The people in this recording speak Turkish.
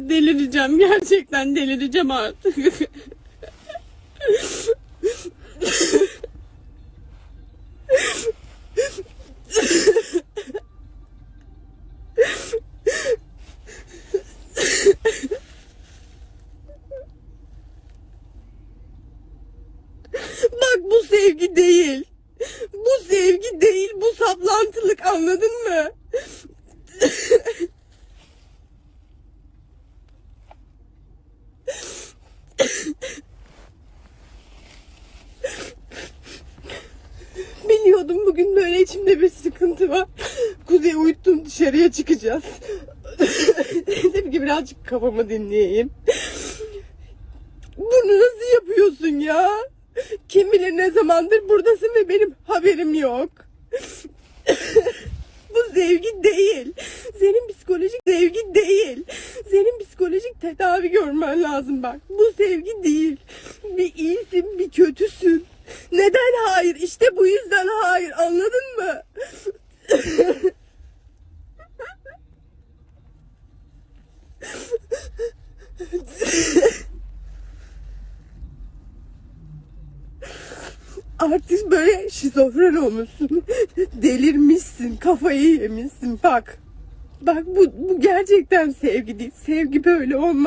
Delireceğim. Gerçekten delireceğim artık. Bak bu sevgi değil. Bu sevgi değil. Bu saplantılık anladın mı? Biliyordum bugün böyle içimde bir sıkıntı var. Kuzey uyuttum dışarıya çıkacağız. Dedim ki birazcık kafamı dinleyeyim. Bunu nasıl yapıyorsun ya? Kim bilir ne zamandır buradasın ve benim haberim yok. Bu sevgi değil. Senin psikolojik sevgi değil. Senin psikolojik tedavi görmen lazım bak. Bu sevgi değil. Bir iyisin, bir kötüsün. Neden hayır? İşte bu yüzden hayır. Anladın mı? Artık böyle şizofren olmuşsun. Delirmişsin. Kafayı yemişsin. Bak. Bak bu, bu gerçekten sevgi değil. Sevgi böyle olmaz.